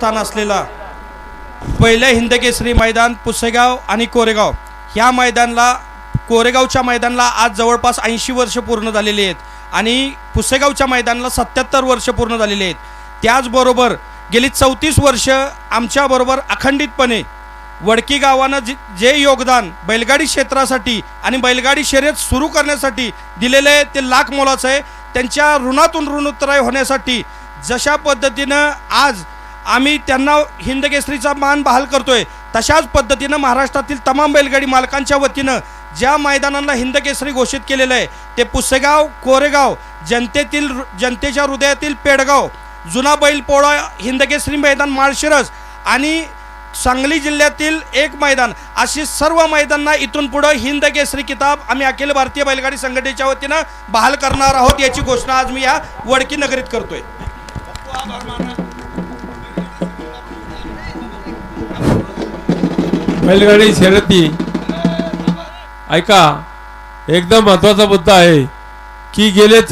स्थान असलेला पहिलं हिंदकेसरी मैदान पुसेगाव आणि कोरेगाव. ह्या मैदानला कोरेगावच्या मैदानाला आज जवळपास ऐंशी वर्ष पूर्ण झालेली आहेत आणि पुसेगावच्या मैदानाला सत्याहत्तर वर्ष पूर्ण झालेली आहेत. त्याचबरोबर गेली चौतीस वर्ष आमच्याबरोबर अखंडितपणे वडकी गावानं जे जे योगदान बैलगाडी क्षेत्रासाठी आणि बैलगाडी शर्यत सुरू करण्यासाठी दिलेलं आहे ते लाख मोलाचं आहे. त्यांच्या ऋणातून ऋणोत्तराय होण्यासाठी जशा पद्धतीनं आज आम्ही त्यांना हिंदकेसरीचा मान बहाल करतोय. तशाच पद्धतीनं महाराष्ट्रातील तमाम बैलगाडी मालकांच्या वतीनं ज्या मैदानांना हिंदकेसरी घोषित केलेलं आहे ते पुसेगाव कोरेगाव जनतेतील जनतेच्या हृदयातील पेडगाव जुना बैलपोळा हिंदकेसरी मैदान माळशिरस आणि सांगली जिल्ह्यातील एक मैदान अशी सर्व मैदानांना इथून पुढं हिंद केसरी किताब आम्ही अखिल भारतीय बैलगाडी संघटनेच्या वतीनं बहाल करणार आहोत याची घोषणा आज मी या वडकी नगरीत करतोय. बैलगाडी शर्यती. ऐका एकदम महत्त्वाचा मुद्दा आहे की गेले